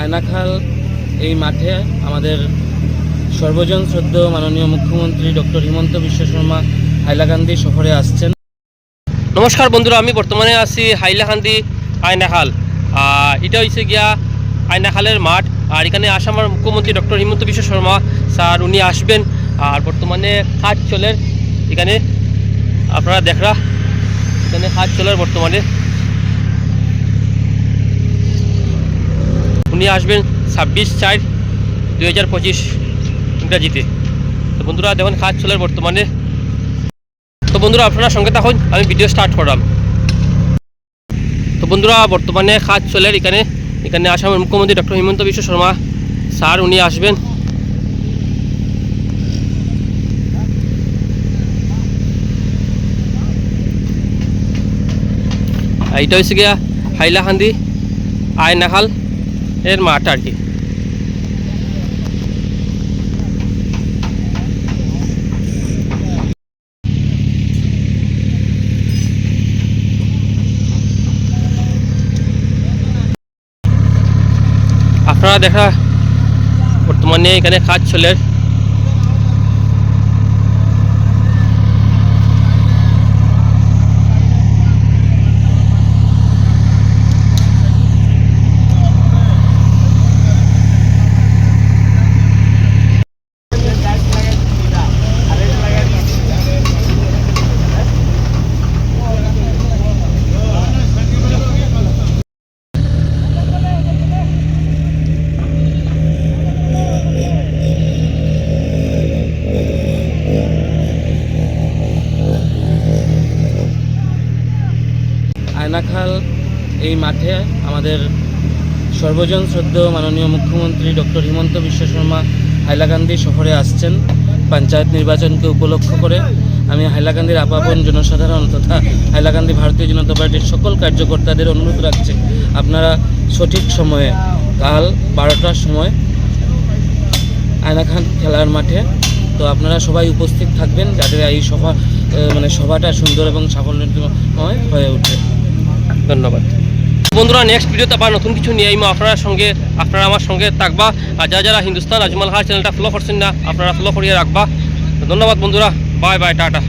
আয়নাখাল এই মাঠে আমাদের সর্বজন শ্রদ্ধ মাননীয় মুখ্যমন্ত্রী ডক্টর হিমন্ত বিশ্ব শর্মা হাইলাকান্দি শহরে আসছেন। নমস্কার বন্ধুরা, আমি বর্তমানে আছি হাইলাকান্দি আয়নাখাল। এটা হচ্ছে গিয়া আয়নাখালের মাঠ। আর এখানে আসামের মুখ্যমন্ত্রী ডক্টর হিমন্ত বিশ্ব শর্মা স্যার, উনি আসবেন। আর বর্তমানে কাজ চলের এখানে, আপনারা দেখরা, এখানে কাজ চলের বর্তমানে। উনি আসবেন ছাব্বিশ চার দুই হাজার পঁচিশ ইংরাজিতে। তো বন্ধুরা, দেখুন কাজ চলের বর্তমানে। তো বন্ধুরা, আপনারা সঙ্গে থাকুন, আমি ভিডিও স্টার্ট করলাম। তো বন্ধুরা, বর্তমানে কাজ চলে এখানে। এখানে আসামের মুখ্যমন্ত্রী ডক্টর হিমন্ত বিশ্ব শর্মা স্যার, উনি আসবেন। এটা হচ্ছে গিয়া হাইলাকান্দি, আয়নাখাল। এর মাঠ আর কি আপনারা দেখা বর্তমানে এখানে কাজ চলে আয়নাখাল এই মাঠে আমাদের সর্বজন শ্রদ্ধ মাননীয় মুখ্যমন্ত্রী ডক্টর হিমন্ত বিশ্ব শর্মা হাইলাকান্দি শহরে আসছেন, পঞ্চায়েত নির্বাচনকে উপলক্ষ করে। আমি হাইলাকান্দির আপাবন জনসাধারণ তথা হাইলাকান্দি ভারতীয় জনতা পার্টির সকল কার্যকর্তাদের অনুরোধ রাখছি, আপনারা সঠিক সময়ে, কাল বারোটার সময় আয়নাখান খেলার মাঠে, তো আপনারা সবাই উপস্থিত থাকবেন যাতে এই সভা মানে সভাটা সুন্দর এবং সাফল্যময় হয়ে ওঠে। ধন্যবাদ। বন্ধুরা নেক্সট ভিডিওতে আবার নতুন কিছু নিয়ে আইমো। আপনার সঙ্গে আপনারা আমার সঙ্গে থাকবা। আর যারা যারা হিন্দুস্তান, আজমাল হার চ্যানেলটা ফলো করছেন না, আপনারা ফলো করিয়ে রাখবা। ধন্যবাদ বন্ধুরা। Bye bye tata.